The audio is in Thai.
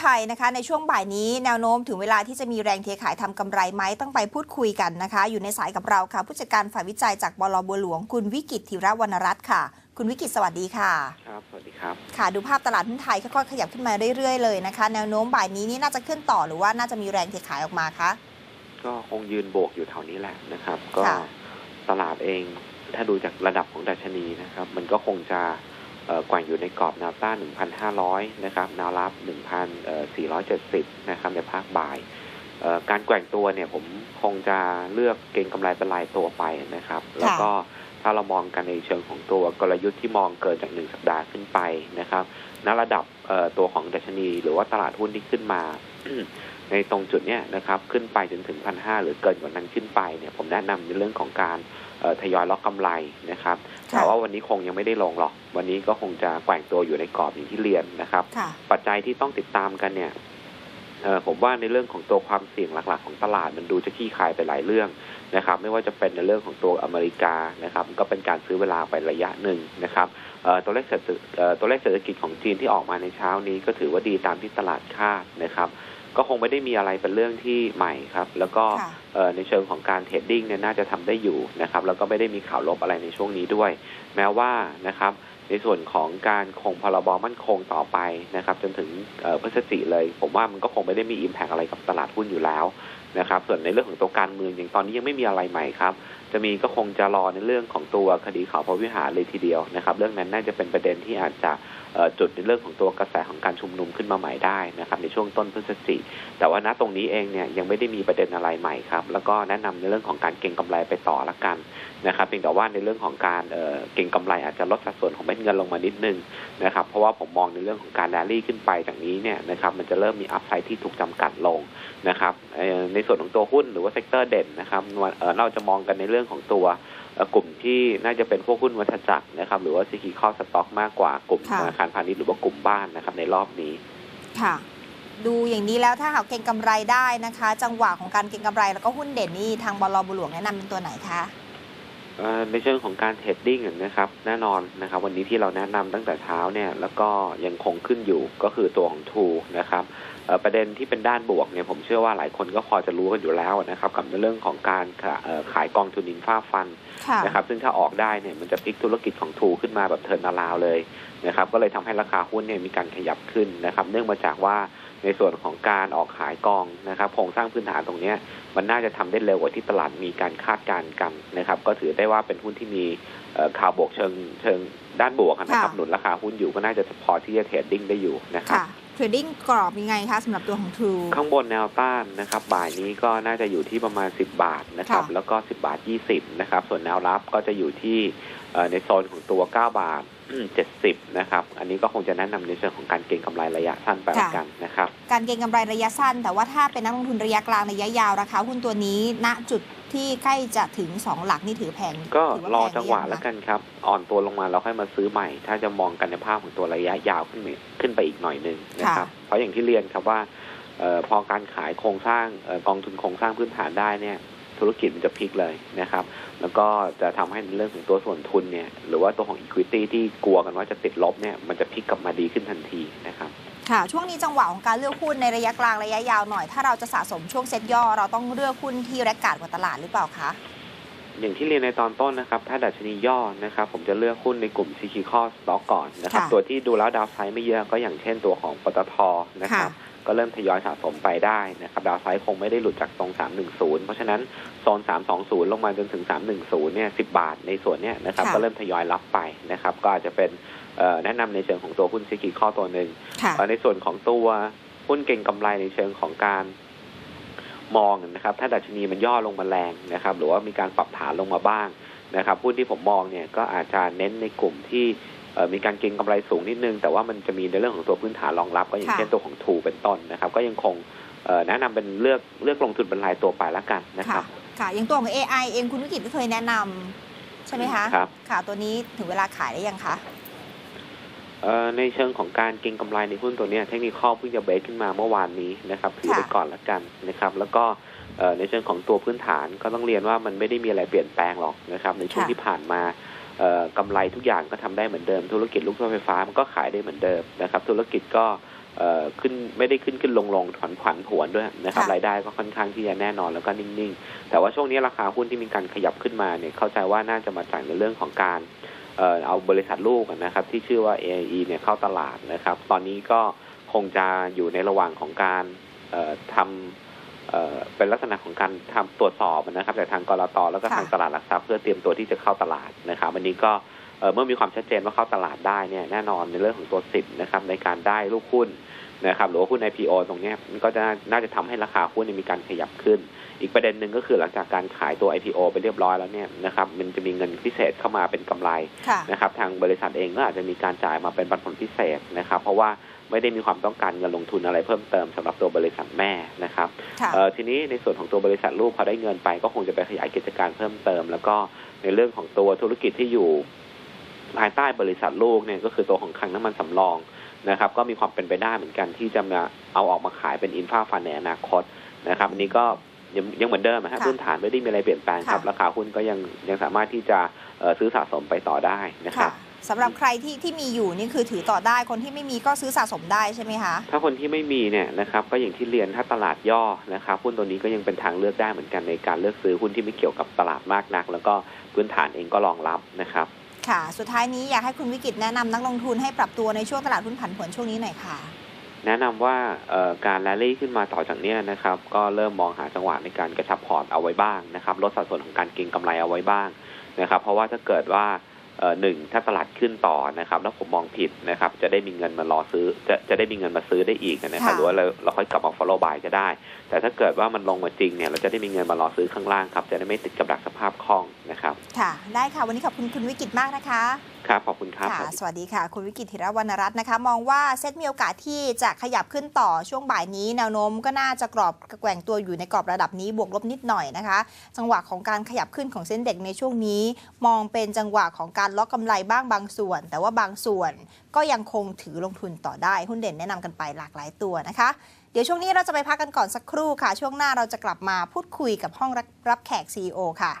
ไทยนะคะ ในช่วงบ่ายนี้แนวโน้มถึงเวลาที่จะมีแรงเทขายทำกำไรไหมต้องไปพูดคุยกันนะคะ อยู่ในสายกับเราค่ะ ผู้จัดการฝ่ายวิจัยจากบลบัวหลวง คุณวิกิตธีระวรรณรัตน์ค่ะ คุณวิกิตสวัสดีค่ะครับสวัสดีครับค่ะดูภาพตลาดหุ้นไทยค่อยๆขยับขึ้นมาเรื่อยๆเลยนะคะ แนวโน้มบ่ายนี้นี่น่าจะขึ้นต่อหรือว่าน่าจะมีแรงเทขายออกมาคะก็คงยืนโบกอยู่แถวนี้แหละนะครับ ก็ค่ะตลาดเองถ้าดูจากระดับของดัชนีนะครับ มันก็คงจะเอ่อแกว่งอยู่ในกรอบแนวต้าน 1,500 นะครับ แนวรับ 1,470 นะครับ ในภาคบ่ายเอ่อการแกว่งตัวเนี่ยผมคงจะเลือกเก็งกำไรเป็นรายตัวไปนะครับ แล้วก็ถ้าเรามองกันในเชิงของตัวกลยุทธ์ที่มองเกินจากหนึ่งสัปดาห์ขึ้นไปนะครับ ณ ระดับเอ่อตัวของดัชนี หรือว่าตลาดหุ้นที่ขึ้นมา ในตรงจุดเนี้ยนะครับ ขึ้นไปจนถึงพันห้าหรือเกินกว่านั้นขึ้นไปเนี่ยผมแนะนำในเรื่องของการเอ่อทยอยล็อกกำไรนะครับค่ะแต่ว่าวันนี้คงยังไม่ได้ลงหรอก วันนี้ก็คงจะแกว่งตัวอยู่ในกรอบอย่างที่เรียนนะครับค่ะปัจจัยที่ต้องติดตามกันเนี่ยเอ่อผมว่าในเรื่องของตัวความเสี่ยงหลัก ๆ ของตลาดมันดูจะขี้คายไปหลายเรื่องนะครับ ไม่ว่าจะเป็นในเรื่องของตัวอเมริกานะครับ ก็เป็นการซื้อเวลาไประยะหนึ่งนะครับเอ่อตัวเลขเศรษฐเอ่อตัวเลขเศรษฐกิจของจีนที่ออกมาในเช้านี้ก็ถือว่าดีตามที่ตลาดคาดนะครับ ก็คงไม่ได้มีอะไรเป็นเรื่องที่ใหม่ครับ แล้วก็ค่ะเอ่อในเชิงของการเทรดดิ้งเนี่ยน่าจะทำได้อยู่นะครับ แล้วก็ไม่ได้มีข่าวลบอะไรในช่วงนี้ด้วย แม้ว่านะครับ ในส่วนของการคงพรบมั่นคงต่อไปนะครับ จนถึงพฤศจิเลย ผมว่ามันก็คงไม่ได้มีอิมแพกอะไรกับตลาดหุ้นอยู่แล้วนะครับ ส่วนในเรื่องของตัวการเมืองอย่างตอนนี้ยังไม่มีอะไรใหม่ครับ จะมีก็คงจะรอในเรื่องของตัวคดีข่าวพระวิหารเลยทีเดียวนะครับ เรื่องนั้นน่าจะเป็นประเด็นที่อาจจะจุดในเรื่องของตัวกระแสของการชุมนุมขึ้นมาใหม่ได้นะครับ ในช่วงต้นพฤศจิแต่ว่าณตรงนี้เองเนี่ยยังไม่ได้มีประเด็นอะไรใหม่ครับ แล้วก็แนะนำในเรื่องของการเก็งกำไรไปต่อละกันนะครับเพียงแต่ว่าในเรื่องของการเก็งกำไรอาจจะลดสัดส่วนของเม็ดเงินลงมานิดนึงนะครับ เพราะว่าผมมองในเรื่องของการแรลลี่ขึ้นไปจากนี้เนี่ยนะครับมันจะเริ่มมีอัพไซด์ที่ถูกจำกัดลงนะครับเอ่อในส่วนของตัวหุ้นหรือว่าเซกเตอร์เด่นนะครับเอ่อเราจะมองกันในเรื่องของตัวเอ่อกลุ่มที่น่าจะเป็นพวกหุ้นวัฏจักรนะครับ หรือว่าซีคีข้อสต็อกมากกว่ากลุ่มค่ะธนาคารพาณิชย์หรือว่ากลุ่มบ้านนะครับ ในรอบนี้ค่ะดูอย่างนี้แล้วถ้าหากเก็งกำไรได้นะคะ จังหวะของการเก็งกำไรแล้วก็หุ้นเด่นนี่ทางบลบัวหลวงแนะนำเป็นตัวไหนคะเอ่อ ในเชิงของการเทรดดิ้งนะครับ แน่นอนนะครับ วันนี้ที่เราแนะนำตั้งแต่เช้าเนี่ยแล้วก็ยังคงขึ้นอยู่ก็คือตัวของทูนะครับเอ่อประเด็นที่เป็นด้านบวกเนี่ยผมเชื่อว่าหลายคนก็พอจะรู้กันอยู่แล้วนะครับกับในเรื่องของการขาเอ่อขายกองทุนอินฟ้าฟันค่ะนะครับซึ่งถ้าออกได้เนี่ยมันจะพลิกธุรกิจของทูขึ้นมาแบบเทิร์นาราวเลยนะครับก็เลยทำให้ราคาหุ้นเนี่ยมีการขยับขึ้นนะครับ เนื่องมาจากว่า ในส่วนของการออกขายกองนะครับโครงสร้างพื้นฐานตรงเนี้ยมันน่าจะทำได้เร็วกว่าที่ตลาดมีการคาดการณ์กันนะครับ ก็ถือได้ว่าเป็นหุ้นที่มีเอ่อข่าวบวกเชิงเชิงด้านบวกนะครับค่ะหนุนราคาหุ้นอยู่ก็น่าจะพอที่จะเทรดดิ้งได้อยู่นะครับค่ะเทรดดิ้งกรอบยังไงคะสำหรับตัวของ True ข้างบนแนวต้านนะครับบ่ายนี้ก็น่าจะอยู่ที่ประมาณ 10 บาทนะครับค่ะแล้วก็ 10 บาท 20 นะครับส่วนแนวรับก็จะอยู่ที่เอ่อในโซนของตัว 9 บาท 70นะครับ อันนี้ก็คงจะแนะนำในเชิงของการเก็งกำไรระยะสั้นไปละกันนะครับ การเก็งกำไรระยะสั้น แต่ว่าถ้าเป็นนักลงทุนระยะกลางระยะยาวราคาหุ้นตัวนี้ณจุดที่ใกล้จะถึง 2 หลักนี่ถือแพงก็ถืารอแพจังหวะรืยัแล้วคกันครับ อ่อนตัวลงมาเราค่อยมาซื้อใหม่ ถ้าจะมองกันในภาพของตัวระยะยาวขึ้นไปขึ้นไปอีกหน่อยหนึ่งนะครับ เพราะอย่างที่เรียนครับว่าเออพอการขายโครงสร้างเออกองทุนโครงสร้างพื้นฐานได้เนี่ย ธุรกิจมันจะพลิกเลยนะครับ แล้วก็จะทำให้ในเรื่องของตัวส่วนทุนเนี่ย หรือว่าตัวของ Equity ที่กลัวกันว่าจะติดลบเนี่ยมันจะพลิกกลับมาดีขึ้นทันทีนะครับค่ะช่วงนี้จังหวะของการเลือกหุ้นในระยะกลางระยะยาวหน่อย ถ้าเราจะสะสมช่วงเซ็ตย่อเราต้องเลือกหุ้นที่แรกกาดกว่าตลาดหรือเปล่าคะ อย่างที่เรียนในตอนต้นนะครับ ถ้าดัชนีย่อนะครับ ผมจะเลือกหุ้นในกลุ่ม c ีคีคอสต็อกก่อนนะครับค่ะตัวที่ดูแล้วดาวไซด์ไม่เยอะก็อย่างเช่นตัวของปตทนะครับ ก็เริ่มทยอยสะสมไปได้นะครับ ดาวไซด์คงไม่ได้หลุดจากตรง310 เพราะฉะนั้นโซน 320 ลงมาจนถึง 310 เนี่ย 10 บาทในส่วนเนี้ยนะครับค่ะก็เริ่มทยอยรับไปนะครับ ก็อาจจะเป็นเอ่อแนะนำในเชิงของตัวหุ้นซิกิข้อตัวหนึ่งค่ะเอ่อในส่วนของตัวหุ้นเก่งกำไรในเชิงของการ มองนะครับ ถ้าดัชนีมันย่อลงมาแรงนะครับ หรือว่ามีการปรับฐานลงมาบ้างนะครับหุ้นที่ผมมองเนี่ยก็อาจจะเน้นในกลุ่มที่เอ่อมีการเก็งกำไรสูงนิดนึง แต่ว่ามันจะมีในเรื่องของตัวพื้นฐานรองรับ ก็อย่างค่ะเช่นตัวของทูเป็นต้นนะครับ ก็ยังคงเอ่อแนะนำเป็นเลือกเลือกลงทุนเป็นรายตัวไปละกันนะคค่ะรับค่ะอย่างตัวของ AI เองคุณวิกิตก็เคยแนะนำใช่ไหมคะครับค่ะตัวนี้ถึงเวลาขายได้ยังคะเอ่อ ในเชิงของการเก็งกำไรในหุ้นตัวเนี้ยเทคนิคข้อเพิ่งจะเบรกขึ้นมาเมื่อวานนี้นะครับถือไปค่ะก่อนละกันนะครับ แล้วก็เอ่อในเชิงของตัวพื้นฐานก็ต้องเรียนว่ามันไม่ได้มีอะไรเปลี่ยนแปลงหรอกนะครับ ในช่วงค่ะที่ผ่านมาเอ่อกำไรทุกอย่างก็ทำได้เหมือนเดิม ธุรกิจลูกโซ่ไฟฟ้ามันก็ขายได้เหมือนเดิมนะครับ ธุรกิจก็เอ่อขึ้นไม่ได้ขึ้นขึ้นลงลงถอนผันผวนด้วยนะครับค่ะรายได้ก็ค่อนข้างที่จะแน่นอนแล้วก็นิ่งๆ แต่ว่าช่วงนี้ราคาหุ้นที่มีการขยับขึ้นมาเนี่ยเข้าใจว่าน่าจะมาจากในเรื่องของการ เอ่อเอาบริษัทลูกนะครับ ที่ชื่อว่า AIE เนี่ยเข้าตลาดนะครับ ตอนนี้ก็คงจะอยู่ในระหว่างของการเอ่อทำเอ่อเป็นลักษณะของการทำตรวจสอบนะครับจากทางกรตแล้วก็ค่ะทางตลาดหลักทรัพย์เพื่อเตรียมตัวที่จะเข้าตลาดนะครับวันนี้ก็ เอ่อเมื่อมีความชัดเจนว่าเข้าตลาดได้เนี่ยแน่นอนในเรื่องของตัวสิทธิ์นะครับในการได้ลูกหุ้นนะครับหรือว่าหุ้น IPO ตรงเนี้ยมันก็จะน่าจะทำให้ราคาหุ้นเนยมีการขยับขึ้น อีกประเด็นหนึ่งก็คือหลังจากการขายตัว IPO ไปเรียบร้อยแล้วเนี่ยนะครับมันจะมีเงินพิเศษเข้ามาเป็นกำไรค่ะนะครับทางบริษัทเองก็อาจจะมีการจ่ายมาเป็นปันผลพิเศษนะครับเพราะว่าไม่ได้มีความต้องการเงินลงทุนอะไรเพิ่มเติมสำหรับตัวบริษัทแม่นะครับค่ะเอ่อทีนี้ในส่วนของตัวบริษัทลูกพอได้เงินไปก็คงจะไปขยายกิจการเพิ่มเติม แล้วก็ในเรื่องของตัวธุรกิจที่อยู่ ภายใต้บริษัทลูกเนี่ยก็คือตัวของคลังน้ำมันสำรองนะครับก็มีความเป็นไปได้เหมือนกันที่จะมาเอาออกมาขายเป็นอินฟาฟันในอนาคตนะครับอันนี้ก็ยังยังเหมือนเดิมนะฮะค่ะพื้นฐานไม่ได้มีอะไรเปลี่ยนแปลงครับค่ะราคาหุ้นก็ยังยังสามารถที่จะเอ่อซื้อสะสมไปต่อได้นะครัค่ะบสำหรับใครที่ที่มีอยู่นี่คือถือต่อได้คนที่ไม่มีก็ซื้อสะสมได้ใช่ไหมคะ ถ้าคนที่ไม่มีเนี่ยนะครับก็อย่างที่เรียนถ้าตลาดย่อนะครับหุ้นตัวนี้ก็ยังเป็นทางเลือกได้เหมือนกันในการเลือกซื้อหุ้นที่ไม่เกี่ยวกับตลาดมากนัก แล้วก็พื้นฐานเองก็รองรับนะครับ ค่ะ สุดท้ายนี้อยากให้คุณวิกิตแนะนำนักลงทุนให้ปรับตัวในช่วงตลาดหุ้นผันผวนช่วงนี้หน่อยค่ะ แนะนำว่าการแรลลี่ขึ้นมาต่อจากนี้นะครับ ก็เริ่มมองหาจังหวะในการกระชับพอร์ตเอาไว้บ้างนะครับ ลดสัดส่วนของการเก็งกำไรเอาไว้บ้างนะครับ เพราะว่าถ้าเกิดว่า หนึ่งถ้าตลาดขึ้นต่อนะครับ แล้วผมมองผิดนะครับ จะได้มีเงินมารอซื้อ จะจะได้มีเงินมาซื้อได้อีกนะครับค่ะหรือว่าเราเราค่อยกลับมา follow buy ก็ได้ แต่ถ้าเกิดว่ามันลงมาจริงเนี่ย เราจะได้มีเงินมารอซื้อข้างล่างครับ จะได้ไม่ติดกับดักสภาพคล่องนะครับ ค่ะ ได้ค่ะ วันนี้ขอบคุณคุณวิกิตมากนะคะ ครับ ขอบคุณครับค่ะสวัสดีสวัสดีค่ะ คุณวิกิตธิรวรรณรัตน์นะคะ มองว่าเซ็ตมีโอกาสที่จะขยับขึ้นต่อช่วงบ่ายนี้ แนวโน้มก็น่าจะกรอบแกว่งตัวอยู่ในกรอบระดับนี้บวกลบนิดหน่อยนะคะ จังหวะของการขยับขึ้นของเส้นเด็กในช่วงนี้ มองเป็นจังหวะของการล็อกกำไรบ้างบางส่วน แต่ว่าบางส่วนก็ยังคงถือลงทุนต่อได้หุ้นเด่นแนะนำกันไปหลากหลายตัวนะคะ เดี๋ยวช่วงนี้เราจะไปพักกันก่อนสักครู่ค่ะ ช่วงหน้าเราจะกลับมาพูดคุยกับห้องรับรับแขก CEO ค่ะ